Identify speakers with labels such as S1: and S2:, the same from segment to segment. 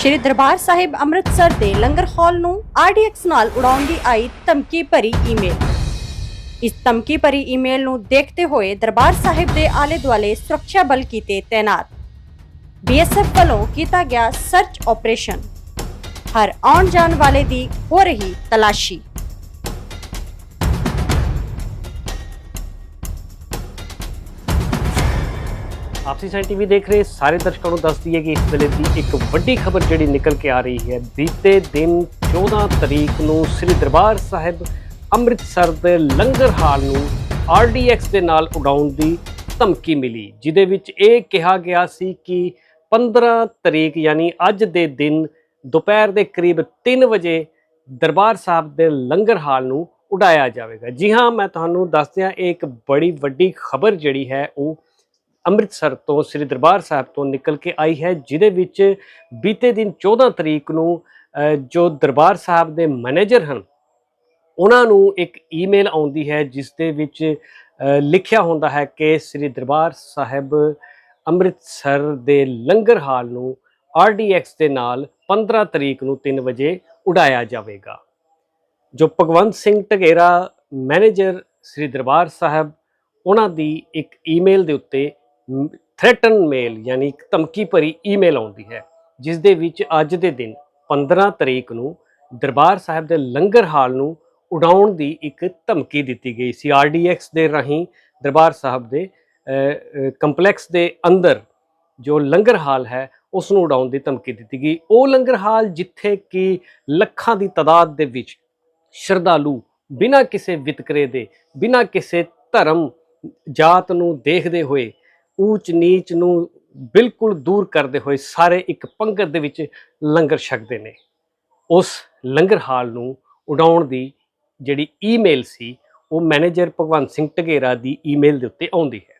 S1: ਸ਼੍ਰੀ ਦਰਬਾਰ ਸਾਹਿਬ ਅੰਮ੍ਰਿਤਸਰ ਦੇ ਲੰਗਰ ਹਾਲ ਨੂੰ ਆਰਡੀਐਕਸ ਨਾਲ ਉਡਾਉਣ ਦੀ ਆਈ ਧਮਕੀ ਭਰੀ ਈਮੇਲ। ਇਸ ਧਮਕੀ ਭਰੀ ਈਮੇਲ ਨੂੰ ਦੇਖਦੇ ਹੋਏ ਦਰਬਾਰ ਸਾਹਿਬ ਦੇ ਆਲੇ ਦੁਆਲੇ ਸੁਰੱਖਿਆ ਬਲ ਕੀਤੇ ਤੈਨਾਤ। ਬੀਐਸਐਫ ਵੱਲੋਂ ਕੀਤਾ ਗਿਆ ਸਰਚ ਆਪਰੇਸ਼ਨ। ਹਰ ਆਉਣ ਜਾਣ ਵਾਲੇ ਦੀ ਹੋ ਰਹੀ ਤਲਾਸ਼ੀ।
S2: ਆਪਸੀ ਸਾਈਨ ਟੀਵੀ ਦੇਖ ਰਹੇ ਸਾਰੇ ਦਰਸ਼ਕਾਂ ਨੂੰ ਦੱਸ ਦਈਏ ਕਿ ਇਸ ਵੇਲੇ ਦੀ ਇੱਕ ਵੱਡੀ ਖਬਰ ਜਿਹੜੀ ਨਿਕਲ ਕੇ ਆ ਰਹੀ ਹੈ, ਬੀਤੇ ਦਿਨ 14 ਤਰੀਕ ਨੂੰ ਸ੍ਰੀ ਦਰਬਾਰ ਸਾਹਿਬ ਅੰਮ੍ਰਿਤਸਰ ਦੇ ਲੰਗਰ ਹਾਲ ਨੂੰ ਆਰਡੀਐਕਸ ਦੇ ਨਾਲ ਉਡਾਉਣ ਦੀ ਧਮਕੀ ਮਿਲੀ ਜਿਦੇ ਵਿੱਚ ਇਹ ਕਿਹਾ ਗਿਆ ਸੀ ਕਿ 15 ਤਰੀਕ ਯਾਨੀ ਅੱਜ ਦੇ ਦਿਨ ਦੁਪਹਿਰ ਦੇ ਕਰੀਬ 3 ਵਜੇ ਦਰਬਾਰ ਸਾਹਿਬ ਦੇ ਲੰਗਰ ਹਾਲ ਨੂੰ ਉਡਾਇਆ ਜਾਵੇਗਾ। ਜੀ ਹਾਂ, ਮੈਂ ਤੁਹਾਨੂੰ ਦੱਸਦਿਆਂ ਇਹ ਇੱਕ ਬੜੀ ਵੱਡੀ ਖਬਰ ਜਿਹੜੀ ਹੈ, ਉਹ ਅੰਮ੍ਰਿਤਸਰ ਤੋਂ ਸ੍ਰੀ ਦਰਬਾਰ ਸਾਹਿਬ ਤੋਂ ਨਿਕਲ ਕੇ ਆਈ ਹੈ, ਜਿਹਦੇ ਵਿੱਚ ਬੀਤੇ ਦਿਨ 14 ਤਰੀਕ ਨੂੰ ਜੋ ਦਰਬਾਰ ਸਾਹਿਬ ਦੇ ਮੈਨੇਜਰ ਹਨ, ਉਹਨਾਂ ਨੂੰ ਇੱਕ ਈਮੇਲ ਆਉਂਦੀ ਹੈ, ਜਿਸ ਦੇ ਵਿੱਚ ਲਿਖਿਆ ਹੁੰਦਾ ਹੈ ਕਿ ਸ੍ਰੀ ਦਰਬਾਰ ਸਾਹਿਬ ਅੰਮ੍ਰਿਤਸਰ ਦੇ ਲੰਗਰ ਹਾਲ ਨੂੰ ਆਰਡੀਐਕਸ ਦੇ ਨਾਲ 15 ਤਰੀਕ ਨੂੰ 3 ਵਜੇ ਉਡਾਇਆ ਜਾਵੇਗਾ। ਜੋ ਭਗਵੰਤ ਸਿੰਘ ਢਗੇਰਾ ਮੈਨੇਜਰ ਸ੍ਰੀ ਦਰਬਾਰ ਸਾਹਿਬ, ਉਹਨਾਂ ਦੀ ਇੱਕ ਈਮੇਲ ਦੇ ਉੱਤੇ ਥ੍ਰੈਟਨ ਮੇਲ ਯਾਨੀ ਇੱਕ ਧਮਕੀ ਭਰੀ ਈਮੇਲ ਆਉਂਦੀ ਹੈ ਜਿਸ ਦੇ ਵਿੱਚ ਅੱਜ ਦੇ ਦਿਨ 15 ਤਰੀਕ ਨੂੰ ਦਰਬਾਰ ਸਾਹਿਬ ਦੇ ਲੰਗਰ ਹਾਲ ਨੂੰ ਉਡਾਉਣ ਦੀ ਇੱਕ ਧਮਕੀ ਦਿੱਤੀ ਗਈ ਸੀ। ਆਰਡੀਐਕਸ ਦੇ ਰਾਹੀਂ ਦਰਬਾਰ ਸਾਹਿਬ ਦੇ ਕੰਪਲੈਕਸ ਦੇ ਅੰਦਰ ਜੋ ਲੰਗਰ ਹਾਲ ਹੈ, ਉਸ ਨੂੰ ਉਡਾਉਣ ਦੀ ਧਮਕੀ ਦਿੱਤੀ ਗਈ। ਉਹ ਲੰਗਰ ਹਾਲ ਜਿੱਥੇ ਕਿ ਲੱਖਾਂ ਦੀ ਤਾਦਾਦ ਦੇ ਵਿੱਚ ਸ਼ਰਧਾਲੂ ਬਿਨਾਂ ਕਿਸੇ ਵਿਤਕਰੇ ਦੇ, ਬਿਨਾਂ ਕਿਸੇ ਧਰਮ ਜਾਤ ਨੂੰ ਦੇਖਦੇ ਹੋਏ ਊਚ ਨੀਚ ਨੂੰ ਬਿਲਕੁਲ ਦੂਰ ਕਰਦੇ ਹੋਏ ਸਾਰੇ ਇੱਕ ਪੰਗਤ ਦੇ ਵਿੱਚ ਲੰਗਰ ਛਕਦੇ ਨੇ। ਉਸ ਲੰਗਰ ਹਾਲ ਨੂੰ ਉਡਾਉਣ ਦੀ ਜਿਹੜੀ ਈਮੇਲ ਸੀ, ਉਹ ਮੈਨੇਜਰ ਭਗਵੰਤ ਸਿੰਘ ਢਗੇਰਾ ਦੀ ਈਮੇਲ ਦੇ ਉੱਤੇ ਆਉਂਦੀ ਹੈ।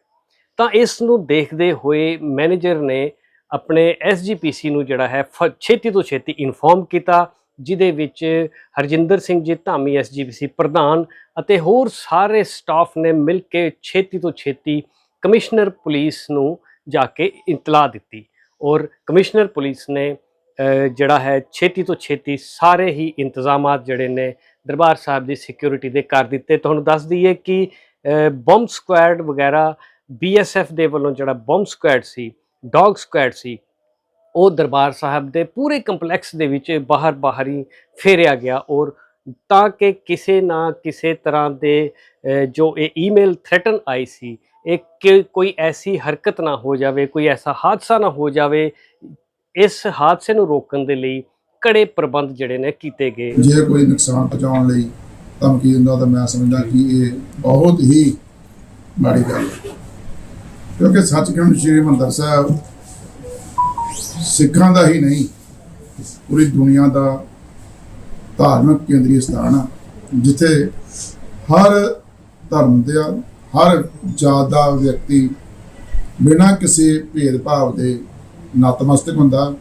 S2: ਤਾਂ ਇਸ ਨੂੰ ਦੇਖਦੇ ਹੋਏ ਮੈਨੇਜਰ ਨੇ ਆਪਣੇ ਐਸਜੀਪੀਸੀ ਨੂੰ ਜਿਹੜਾ ਹੈ, ਫ- ਛੇਤੀ ਤੋਂ ਛੇਤੀ ਇਨਫੋਰਮ ਕੀਤਾ, ਜਿਹਦੇ ਵਿੱਚ ਹਰਜਿੰਦਰ ਸਿੰਘ ਜੀ ਧਾਮੀ ਐਸਜੀਪੀਸੀ ਪ੍ਰਧਾਨ ਅਤੇ ਹੋਰ ਸਾਰੇ ਸਟਾਫ ਨੇ ਮਿਲ ਕੇ ਛੇਤੀ ਤੋਂ ਛੇਤੀ ਕਮਿਸ਼ਨਰ ਪੁਲਿਸ ਨੂੰ ਜਾ ਕੇ ਇਤਲਾਹ ਦਿੱਤੀ ਔਰ ਕਮਿਸ਼ਨਰ ਪੁਲਿਸ ਨੇ ਜਿਹੜਾ ਹੈ ਛੇਤੀ ਤੋਂ ਛੇਤੀ ਸਾਰੇ ਹੀ ਇੰਤਜ਼ਾਮਾਤ ਜਿਹੜੇ ਨੇ ਦਰਬਾਰ ਸਾਹਿਬ ਦੀ ਸਿਕਿਉਰਿਟੀ ਦੇ ਕਰ ਦਿੱਤੇ। ਤੁਹਾਨੂੰ ਦੱਸ ਦਈਏ ਕਿ ਬੰਬ ਸਕੁਐਡ ਵਗੈਰਾ ਬੀਐਸਐਫ ਦੇ ਵੱਲੋਂ ਜਿਹੜਾ ਬੰਬ ਸਕੁਐਡ ਸੀ ਡੌਗ ਸਕੁਐਡ ਸੀ, ਉਹ ਦਰਬਾਰ ਸਾਹਿਬ ਦੇ ਪੂਰੇ ਕੰਪਲੈਕਸ ਦੇ ਵਿੱਚ ਬਾਹਰ ਬਾਹਰ ਹੀ ਫੇਰਿਆ ਗਿਆ ਔਰ ਤਾਂ ਕਿ ਕਿਸੇ ਨਾ ਕਿਸੇ ਤਰ੍ਹਾਂ ਦੇ ਜੋ ਇਹ ਈਮੇਲ ਥ੍ਰੈਟਨ ਆਈ ਸੀ ਇਹ ਕੋਈ ਐਸੀ ਹਰਕਤ ਨਾ ਹੋ ਜਾਵੇ, ਕੋਈ ਐਸਾ ਹਾਦਸਾ ਨਾ ਹੋ ਜਾਵੇ, ਇਸ ਹਾਦਸੇ ਨੂੰ ਰੋਕਣ ਦੇ ਲਈ ਕੜੇ ਪ੍ਰਬੰਧ ਜਿਹੜੇ ਨੇ ਕੀਤੇ ਗਏ।
S3: ਜੇ ਕੋਈ ਨੁਕਸਾਨ ਪਹੁੰਚਾਉਣ ਲਈ ਧਮਕੀ ਦਿੰਦਾ ਤਾਂ ਮੈਂ ਸਮਝਦਾ ਕਿ ਇਹ ਬਹੁਤ ਹੀ ਮਾੜੀ ਗੱਲ ਹੈ। ਕਿਉਂਕਿ ਸੱਚਖੰਡ ਸ੍ਰੀ ਹਰਿਮੰਦਰ ਸਾਹਿਬ, ਸਿੱਖਾਂ ਦਾ ਹੀ ਨਹੀਂ, ਪੂਰੀ ਦੁਨੀਆ ਦਾ ਧਾਰਮਿਕ ਕੇਂਦਰੀ ਸਥਾਨ ਆ, ਜਿੱਥੇ ਹਰ ਧਰਮ ਦੇ ਹਰ ਜਾਤ ਦਾ ਵਿਅਕਤੀ ਬਿਨਾਂ ਕਿਸੇ ਭੇਦਭਾਵ ਦੇ ਨਤਮਸਤਕ ਹੁੰਦਾ,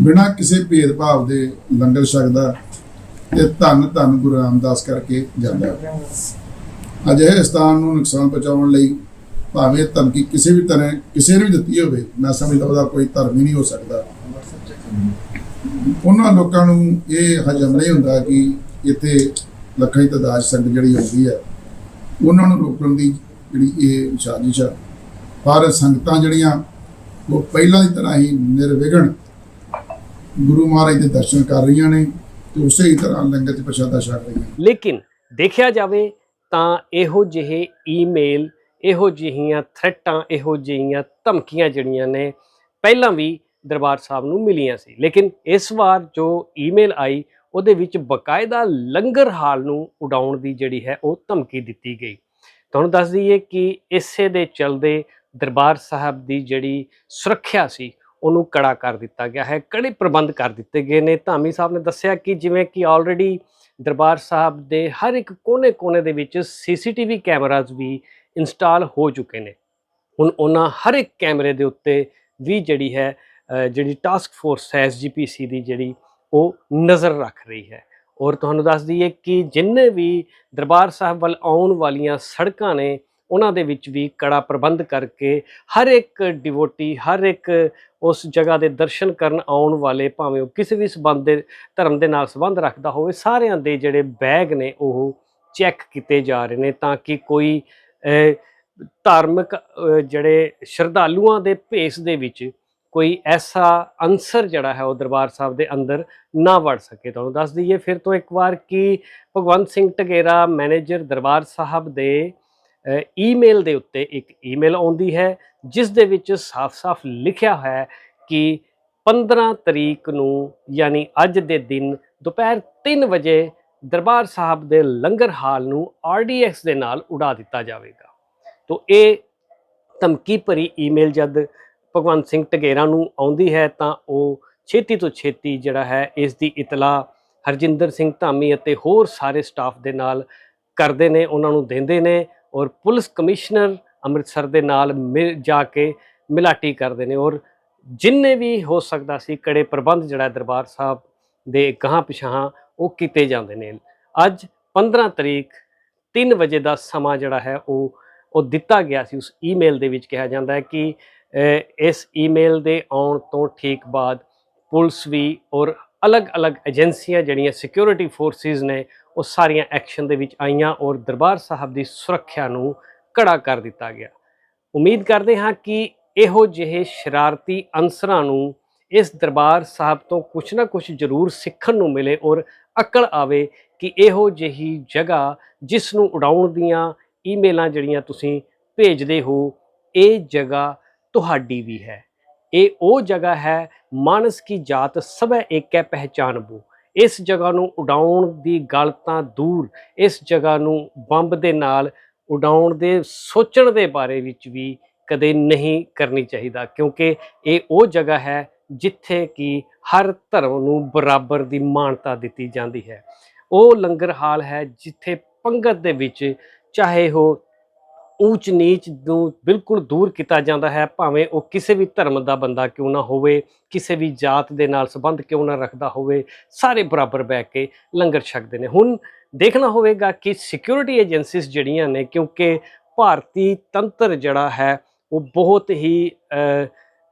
S3: ਬਿਨਾਂ ਕਿਸੇ ਭੇਦਭਾਵ ਦੇ ਲੰਗਰ ਛਕਦਾ ਤੇ ਧੰਨ ਧੰਨ ਗੁਰੂ ਰਾਮਦਾਸ ਕਰਕੇ ਜਾਂਦਾ। ਅਜਿਹੇ ਸਥਾਨ ਨੂੰ ਨੁਕਸਾਨ ਪਹੁੰਚਾਉਣ ਲਈ ਭਾਵੇਂ ਧਮਕੀ ਕਿਸੇ ਵੀ ਤਰ੍ਹਾਂ, ਕਿਸੇ ਨੇ ਵੀ ਦਿੱਤੀ ਹੋਵੇ, ਮੈਂ ਸਮਝਦਾ ਉਹਦਾ ਕੋਈ ਧਰਮ ਹੀ ਨਹੀਂ ਹੋ ਸਕਦਾ। ਉਹਨਾਂ ਲੋਕਾਂ ਨੂੰ ਇਹ ਹਜਮ ਨਹੀਂ ਹੁੰਦਾ ਕਿ ਇੱਥੇ ਲੱਖਾਂ ਦੀ ਤਾਦਾਦ ਸੰਗ ਜਿਹੜੀ ਆਉਂਦੀ ਹੈ। ਉਹਨਾਂ ਨੂੰ ਰੋਕਣ ਦੀ ਜਿਹੜੀ ਇਹ ਸਾਜ਼ਿਸ਼ ਆ। ਪਰ ਸੰਗਤਾਂ ਜਿਹੜੀਆਂ, ਉਹ ਪਹਿਲਾਂ ਦੀ ਤਰ੍ਹਾਂ ਹੀ ਨਿਰਵਿਘਨ ਗੁਰੂ ਮਹਾਰਾਜ ਦੇ ਦਰਸ਼ਨ ਕਰ ਰਹੀਆਂ ਨੇ ਤੇ ਉਸੇ ਹੀ ਤਰ੍ਹਾਂ ਲੰਗਰ ਚ ਪ੍ਰਸ਼ਾਦਾ ਛਕ ਰਹੀਆਂ
S2: ਲੇਕਿਨ ਦੇਖਿਆ ਜਾਵੇ ਤਾਂ ਇਹੋ ਜਿਹੇ ਈਮੇਲ, ਇਹੋ ਜਿਹੀਆਂ ਥ੍ਰੈਟਾਂ ਇਹੋ ਜਿਹੀਆਂ ਧਮਕੀਆਂ ਜਿਹੜੀਆਂ ਨੇ, ਪਹਿਲਾਂ ਵੀ ਦਰਬਾਰ ਸਾਹਿਬ ਨੂੰ ਮਿਲੀਆਂ ਸੀ। ਲੇਕਿਨ ਇਸ ਵਾਰ ਜੋ ਈਮੇਲ ਆਈ ਉਹਦੇ ਵਿੱਚ ਬਕਾਇਦਾ ਲੰਗਰ ਹਾਲ ਨੂੰ ਉਡਾਉਣ ਦੀ ਜਿਹੜੀ ਹੈ ਉਹ ਧਮਕੀ ਦਿੱਤੀ ਗਈ। ਤੁਹਾਨੂੰ ਦੱਸ ਦਈਏ ਕਿ ਇਸੇ ਦੇ ਚਲਦੇ ਦਰਬਾਰ ਸਾਹਿਬ ਦੀ ਜਿਹੜੀ ਸੁਰੱਖਿਆ ਸੀ, ਉਹਨੂੰ ਕੜਾ ਕਰ ਦਿੱਤਾ ਗਿਆ ਹੈ, ਕੜੇ ਪ੍ਰਬੰਧ ਕਰ ਦਿੱਤੇ ਗਏ ਨੇ। ਧਾਮੀ ਸਾਹਿਬ ਨੇ ਦੱਸਿਆ ਕਿ ਜਿਵੇਂ ਕਿ ਆਲਰੇਡੀ ਦਰਬਾਰ ਸਾਹਿਬ ਦੇ ਹਰ ਇੱਕ ਕੋਨੇ-ਕੋਨੇ ਦੇ ਵਿੱਚ ਸੀਸੀਟੀਵੀ ਕੈਮਰਾਜ਼ ਵੀ ਇੰਸਟਾਲ ਹੋ ਚੁੱਕੇ ਨੇ। ਹੁਣ ਉਹਨਾਂ ਹਰ ਇੱਕ ਕੈਮਰੇ ਦੇ ਉੱਤੇ ਵੀ ਜਿਹੜੀ ਹੈ ਜਿਹੜੀ ਟਾਸਕ ਫੋਰਸ ਹੈ ਐਸਜੀਪੀਸੀ ਦੀ ਜਿਹੜੀ ਉਹ ਨਜ਼ਰ ਰੱਖ ਰਹੀ ਹੈ। ਔਰ ਤੁਹਾਨੂੰ ਦੱਸ ਦਈਏ ਕਿ ਜਿੰਨੇ ਵੀ ਦਰਬਾਰ ਸਾਹਿਬ ਵੱਲ ਆਉਣ ਵਾਲੀਆਂ ਸੜਕਾਂ ਨੇ, ਉਹਨਾਂ ਦੇ ਵਿੱਚ ਵੀ ਕੜਾ ਪ੍ਰਬੰਧ ਕਰਕੇ ਹਰ ਇੱਕ ਡਿਵੋਟੀ, ਹਰ ਇੱਕ ਉਸ ਜਗ੍ਹਾ ਦੇ ਦਰਸ਼ਨ ਕਰਨ ਆਉਣ ਵਾਲੇ, ਭਾਵੇਂ ਉਹ ਕਿਸੇ ਵੀ ਸੰਬੰਧ ਦੇ, ਧਰਮ ਦੇ ਨਾਲ ਸੰਬੰਧ ਰੱਖਦਾ ਹੋਵੇ, ਸਾਰਿਆਂ ਦੇ ਜਿਹੜੇ ਬੈਗ ਨੇ ਉਹ ਚੈੱਕ ਕੀਤੇ ਜਾ ਰਹੇ ਨੇ ਤਾਂ ਕਿ ਕੋਈ ਧਾਰਮਿਕ ਜਿਹੜੇ ਸ਼ਰਧਾਲੂਆਂ ਦੇ ਭੇਸ ਦੇ ਵਿੱਚ ਕੋਈ ਐਸਾ ਅੰਸਰ ਜਿਹੜਾ ਹੈ ਉਹ ਦਰਬਾਰ ਸਾਹਿਬ ਦੇ ਅੰਦਰ ਨਾ ਵੜ ਸਕੇ। ਤੁਹਾਨੂੰ ਦੱਸ ਦਈਏ ਫਿਰ ਤੋਂ ਇੱਕ ਵਾਰ ਕਿ ਭਗਵੰਤ ਸਿੰਘ ਟਗੇਰਾ ਮੈਨੇਜਰ ਦਰਬਾਰ ਸਾਹਿਬ ਦੇ ਈਮੇਲ ਦੇ ਉੱਤੇ ਇੱਕ ਈਮੇਲ ਆਉਂਦੀ ਹੈ, ਜਿਸ ਦੇ ਵਿੱਚ ਸਾਫ਼-ਸਾਫ਼ ਲਿਖਿਆ ਹੈ ਕਿ 15 ਤਰੀਕ ਨੂੰ ਯਾਨੀ ਅੱਜ ਦੇ ਦਿਨ ਦੁਪਹਿਰ 3 ਵਜੇ ਦਰਬਾਰ ਸਾਹਿਬ ਦੇ ਲੰਗਰ ਹਾਲ ਨੂੰ RDX ਦੇ ਨਾਲ ਉਡਾ ਦਿੱਤਾ ਜਾਵੇਗਾ। ਤੋਂ, ਇਹ ਧਮਕੀ ਭਰੀ ਈਮੇਲ ਜਦ ਭਗਵੰਤ ਸਿੰਘ ਟਗੇਰਾ ਨੂੰ ਆਉਂਦੀ ਹੈ ਤਾਂ ਉਹ ਛੇਤੀ ਤੋਂ ਛੇਤੀ ਜਿਹੜਾ ਹੈ ਇਸ ਦੀ ਇਤਲਾ ਹਰਜਿੰਦਰ ਸਿੰਘ ਧਾਮੀ ਅਤੇ ਹੋਰ ਸਾਰੇ ਸਟਾਫ ਦੇ ਨਾਲ ਕਰਦੇ ਨੇ, ਉਹਨਾਂ ਨੂੰ ਦਿੰਦੇ ਨੇ ਔਰ ਪੁਲਿਸ ਕਮਿਸ਼ਨਰ ਅੰਮ੍ਰਿਤਸਰ ਦੇ ਨਾਲ ਮਿਲ ਜਾ ਕੇ ਮਿਲਾਟੀ ਕਰਦੇ ਨੇ ਔਰ ਜਿੰਨੇ ਵੀ ਹੋ ਸਕਦਾ ਸੀ ਕੜੇ ਪ੍ਰਬੰਧ ਜਿਹੜਾ ਦਰਬਾਰ ਸਾਹਿਬ ਦੇ ਗਾਹਾਂ ਪਿਛਾਹਾਂ ਉਹ ਕੀਤੇ ਜਾਂਦੇ ਨੇ। ਅੱਜ 15 ਤਰੀਕ 3 ਵਜੇ ਦਾ ਸਮਾਂ ਜਿਹੜਾ ਹੈ ਉਹ ਉਹ ਦਿੱਤਾ ਗਿਆ ਸੀ, ਉਸ ਈਮੇਲ ਦੇ ਵਿੱਚ ਕਿਹਾ ਜਾਂਦਾ ਹੈ ਕਿ ਇਸ ਈਮੇਲ ਦੇ ਆਉਣ ਤੋਂ ਠੀਕ ਬਾਅਦ ਪੁਲਿਸ ਵੀ ਔਰ ਅਲੱਗ-ਅਲੱਗ ਏਜੰਸੀਆਂ ਜਿਹੜੀਆਂ ਸਿਕਿਉਰਿਟੀ ਫੋਰਸਿਸ ਨੇ, ਉਹ ਸਾਰੀਆਂ ਐਕਸ਼ਨ ਦੇ ਵਿੱਚ ਆਈਆਂ ਔਰ ਦਰਬਾਰ ਸਾਹਿਬ ਦੀ ਸੁਰੱਖਿਆ ਨੂੰ ਕੜਾ ਕਰ ਦਿੱਤਾ ਗਿਆ। ਉਮੀਦ ਕਰਦੇ ਹਾਂ ਕਿ ਇਹੋ ਜਿਹੇ ਸ਼ਰਾਰਤੀ ਅੰਸਰਾਂ ਨੂੰ ਇਸ ਦਰਬਾਰ ਸਾਹਿਬ ਤੋਂ ਕੁਝ ਨਾ ਕੁਝ ਜ਼ਰੂਰ ਸਿੱਖਣ ਨੂੰ ਮਿਲੇ ਔਰ ਅਕਲ ਆਵੇ ਕਿ ਇਹੋ ਜਿਹੀ ਜਗ੍ਹਾ ਜਿਸ ਨੂੰ ਉਡਾਉਣ ਦੀਆਂ ਈਮੇਲਾਂ ਜਿਹੜੀਆਂ ਤੁਸੀਂ ਭੇਜਦੇ ਹੋ, ਇਹ ਜਗ੍ਹਾ ਤੁਹਾਡੀ ਵੀ ਹੈ। ਇਹ ਉਹ ਜਗ੍ਹਾ ਹੈ, ਮਾਨਸ ਕੀ ਜਾਤ ਸਭੈ ਏਕੈ ਪਹਿਚਾਨਬੋ। ਇਸ ਜਗ੍ਹਾ ਨੂੰ ਉਡਾਉਣ ਦੀ ਗੱਲ ਤਾਂ ਦੂਰ, ਇਸ ਜਗ੍ਹਾ ਨੂੰ ਬੰਬ ਦੇ ਨਾਲ ਉਡਾਉਣ ਦੇ, ਸੋਚਣ ਦੇ ਬਾਰੇ ਵਿੱਚ ਵੀ ਕਦੇ ਨਹੀਂ ਕਰਨੀ ਚਾਹੀਦਾ, ਕਿਉਂਕਿ ਇਹ ਉਹ ਜਗ੍ਹਾ ਹੈ ਜਿੱਥੇ ਕਿ ਹਰ ਧਰਮ ਨੂੰ ਬਰਾਬਰ ਦੀ ਮਾਨਤਾ ਦਿੱਤੀ ਜਾਂਦੀ ਹੈ। ਉਹ ਲੰਗਰ ਹਾਲ ਹੈ ਜਿੱਥੇ ਪੰਗਤ ਦੇ ਵਿੱਚ ਚਾਹੇ ਉਹ ਊਚ ਨੀਚ ਨੂੰ ਬਿਲਕੁਲ ਦੂਰ ਕੀਤਾ ਜਾਂਦਾ ਹੈ, ਭਾਵੇਂ ਉਹ ਕਿਸੇ ਵੀ ਧਰਮ ਦਾ ਬੰਦਾ ਕਿਉਂ ਨਾ ਹੋਵੇ, ਕਿਸੇ ਵੀ ਜਾਤ ਦੇ ਨਾਲ ਸੰਬੰਧ ਕਿਉਂ ਨਾ ਰੱਖਦਾ ਹੋਵੇ, ਸਾਰੇ ਬਰਾਬਰ ਬੈਠ ਕੇ ਲੰਗਰ ਛਕਦੇ ਨੇ। ਹੁਣ ਦੇਖਣਾ ਹੋਵੇਗਾ ਕਿ ਸਿਕਿਉਰਿਟੀ ਏਜੰਸੀਜ਼ ਜਿਹੜੀਆਂ ਨੇ, ਕਿਉਂਕਿ ਭਾਰਤੀ ਤੰਤਰ ਜਿਹੜਾ ਹੈ, ਉਹ ਬਹੁਤ ਹੀ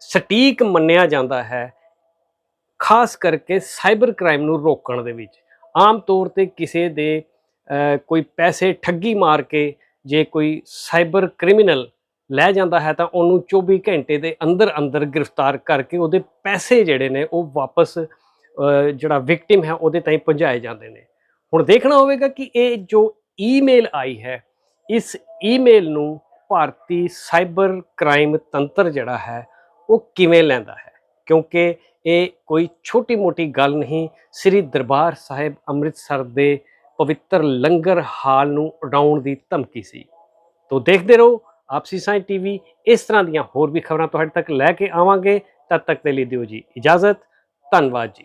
S2: ਸਟੀਕ ਮੰਨਿਆ ਜਾਂਦਾ ਹੈ, ਖਾਸ ਕਰਕੇ ਸਾਈਬਰ ਕ੍ਰਾਈਮ ਨੂੰ ਰੋਕਣ ਦੇ ਵਿੱਚ। ਆਮ ਤੌਰ ਤੇ ਕਿਸੇ ਦੇ ਕੋਈ ਪੈਸੇ ਠੱਗੀ ਮਾਰ ਕੇ ਜੇ ਕੋਈ ਸਾਈਬਰ ਕ੍ਰਿਮੀਨਲ ਲੈ ਜਾਂਦਾ ਹੈ ਤਾਂ ਉਹਨੂੰ 24 ਘੰਟੇ ਦੇ ਅੰਦਰ ਅੰਦਰ ਗ੍ਰਿਫਤਾਰ ਕਰਕੇ ਉਹਦੇ ਪੈਸੇ ਜਿਹੜੇ ਨੇ ਉਹ ਵਾਪਸ ਜਿਹੜਾ ਵਿਕਟਿਮ ਹੈ ਉਹਦੇ ਤਾਈਂ ਪਹੁੰਚਾਏ ਜਾਂਦੇ ਨੇ। ਹੁਣ ਦੇਖਣਾ ਹੋਵੇਗਾ ਕਿ ਇਹ ਜੋ ਈਮੇਲ ਆਈ ਹੈ, ਇਸ ਈਮੇਲ ਨੂੰ ਭਾਰਤੀ ਸਾਈਬਰ ਕ੍ਰਾਈਮ ਤੰਤਰ ਜਿਹੜਾ ਹੈ ਉਹ ਕਿਵੇਂ ਲੈਂਦਾ ਹੈ? ਕਿਉਂਕਿ ਇਹ ਕੋਈ ਛੋਟੀ-ਮੋਟੀ ਗੱਲ ਨਹੀਂ, ਸ੍ਰੀ ਦਰਬਾਰ ਸਾਹਿਬ ਅੰਮ੍ਰਿਤਸਰ ਦੇ ਪਵਿੱਤਰ ਲੰਗਰ ਹਾਲ ਨੂੰ ਉਡਾਉਣ ਦੀ ਧਮਕੀ ਸੀ। ਤੋਂ ਦੇਖਦੇ ਰਹੋ, ਆਪਸੀ ਸਾਇੰਸ ਟੀਵੀ ਇਸ ਤਰ੍ਹਾਂ ਦੀਆਂ ਹੋਰ ਵੀ ਖਬਰਾਂ ਤੁਹਾਡੇ ਤੱਕ ਲੈ ਕੇ ਆਵਾਂਗੇ। ਤਦ ਤੱਕ ਦੇ ਲਈ ਦਿਓ ਜੀ ਇਜਾਜ਼ਤ। ਧੰਨਵਾਦ ਜੀ।